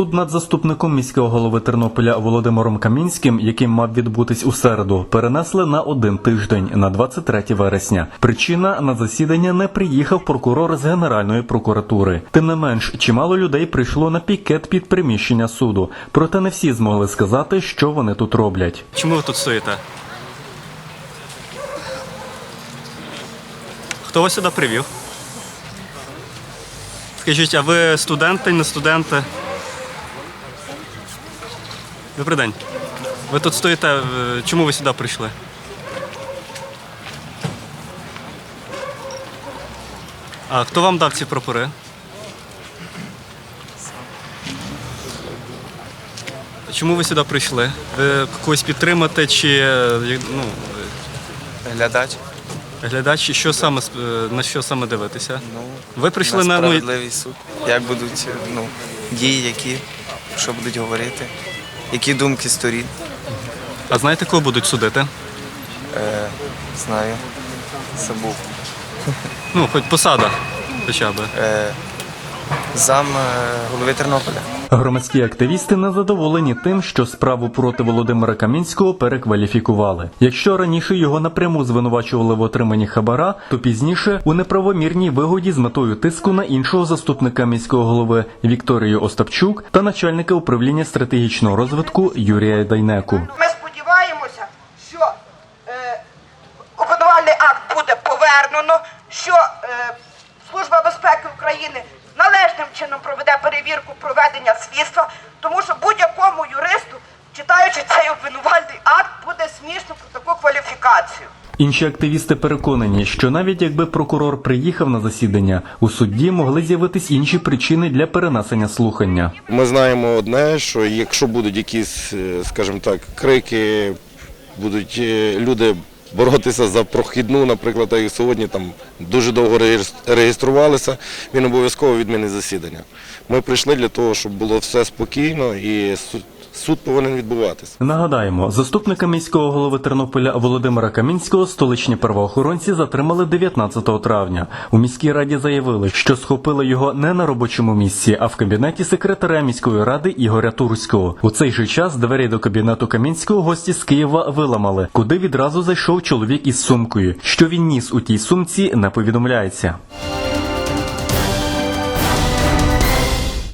Суд над заступником міського голови Тернополя Володимиром Камінським, який мав відбутись у середу, перенесли на один тиждень на 23 вересня. Причина на засідання не приїхав прокурор з Генеральної прокуратури. Тим не менш, чимало людей прийшло на пікет під приміщення суду. Проте не всі змогли сказати, що вони тут роблять. Чому ви тут стоїте? Хто вас сюди привів? Скажіть, а ви студенти, не студенти? Добрий день. Ви тут стоїте. е, Чому ви сюди прийшли? А хто вам дав ці прапори? Чому ви сюди прийшли? Ви когось підтримати чи е, ну, Глядач. глядач, що саме е, на що саме дивитися? Ну, Ви прийшли на на ну, справедливий суд. Як будуть ну, дії, які, що будуть говорити, які думки сторін. а знаєте, кого будуть судити? Е, знаю. Забув. Ну, хоч посада, хоча б. Е, зам е, голови Тернополя. Громадські активісти незадоволені тим, що справу проти Володимира Камінського перекваліфікували. Якщо раніше його напряму звинувачували в отриманні хабара, то пізніше у неправомірній вигоді з метою тиску на іншого заступника міського голови Вікторію Остапчук та начальника управління стратегічного розвитку Юрія Дайнеку. Ми сподіваємося, що е, обвинувальний акт буде повернено, що е, Служба безпеки України належним чином проведе перевірку проведення слідства, тому що будь-якому юристу, читаючи цей обвинувальний акт, буде смішно про таку кваліфікацію. Інші активісти переконані, що навіть якби прокурор приїхав на засідання, у судді могли з'явитись інші причини для перенесення слухання. Ми знаємо одне, що якщо будуть якісь, е, скажімо так, крики, будуть е, люди боротися за прохідну, наприклад, як сьогодні там дуже довго реєструвалися, він обов'язково відмінить засідання. Ми прийшли для того, щоб було все спокійно і суд повинен відбуватися. Нагадаємо, заступника міського голови Тернополя Володимира Камінського столичні правоохоронці затримали 19 травня. У міській раді заявили, що схопили його не на робочому місці, а в кабінеті секретаря міської ради Ігоря Турського. У цей же час двері до кабінету Камінського гості з Києва виламали, куди відразу зайшов чоловік із сумкою. Що він ніс у тій сумці, не повідомляється.